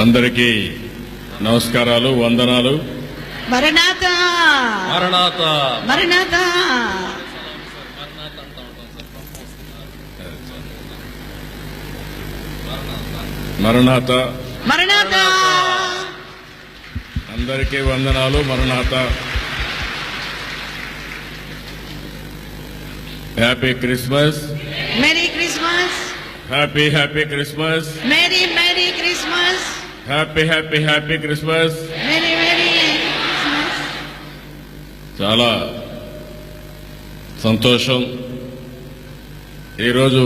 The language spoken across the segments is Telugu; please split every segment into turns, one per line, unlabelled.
అందరికీ నమస్కారాలు వందనాలు.
మరణాత!
మరణాత!
మరణాత!
మరణాత.
మరణాత!
అందరికీ వందనాలు మరణాత. Happy Christmas
merry Christmas
happy happy Christmas
merry merry Christmas
happy happy happy Christmas చాలా సంతోషం. ఈరోజు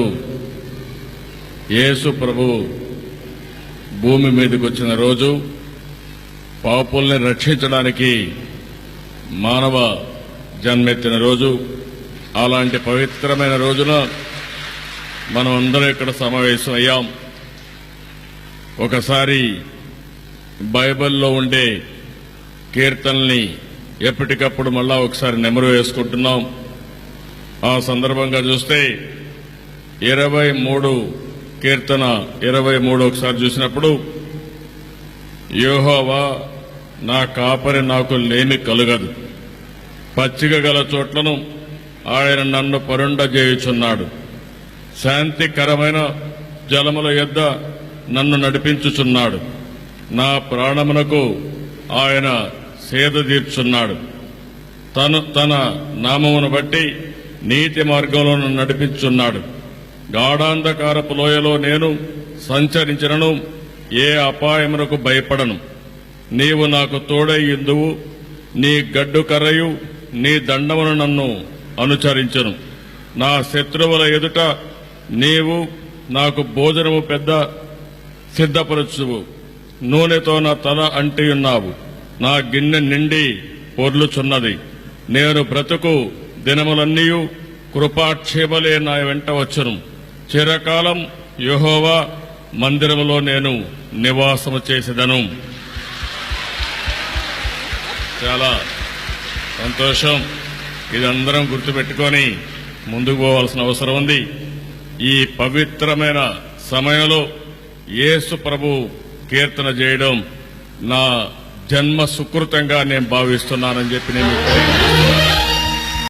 యేసు ప్రభు భూమి మీదకి వచ్చిన రోజు పాపుల్ని రక్షించడానికి మానవ జన్మెత్తిన రోజు. అలాంటి పవిత్రమైన రోజున మనం అందరం ఇక్కడ సమావేశం అయ్యాం ఒకసారి బైబిల్లో ఉండే కీర్తనల్ని ఎప్పటికప్పుడు మళ్ళా ఒకసారి నెమరు వేసుకుంటున్నాం. ఆ సందర్భంగా చూస్తే ఇరవై మూడు కీర్తన ఇరవై మూడు ఒకసారి చూసినప్పుడు యోహోవా నా కాపరి నాకు లేమి కలుగదు. పచ్చిక గల చోట్లను ఆయన నన్ను పరుండ చేయుచున్నాడు శాంతికరమైన జలముల యొద్ద నన్ను నడిపించుచున్నాడు. నా ప్రాణమునకు ఆయన సేద తీర్చున్నాడు. తను తన నామమును బట్టి నీతి మార్గంలో నడిపించున్నాడు. గాఢాంధకారపు లోయలో నేను సంచరించినను ఏ అపాయమునకు భయపడను. నీవు నాకు తోడై ఇందువు నీ గడ్డు కర్రయు నీ దండమును నన్ను అనుచరించను. నా శత్రువుల ఎదుట నీవు నాకు భోజనము పెద్ద సిద్ధపరచువు. నూనెతో నా తల అంటియున్నావు నా గిన్నె నిండి పొర్లుచున్నది. నేను బ్రతుకు దినములన్నీ కృపాక్షేమలే నా వెంట వచ్చును. చిరకాలం యహోవా మందిరములో నేను నివాసము చేసేదను. చాలా సంతోషం. ఇది అందరం గుర్తుపెట్టుకొని ముందుకు పోవాల్సిన అవసరం ఉంది. ఈ పవిత్రమైన సమయంలో యేసు ప్రభు కీర్తన చేయడం నా జన్మ సుకృతంగా నేను భావిస్తున్నానని చెప్పి నేను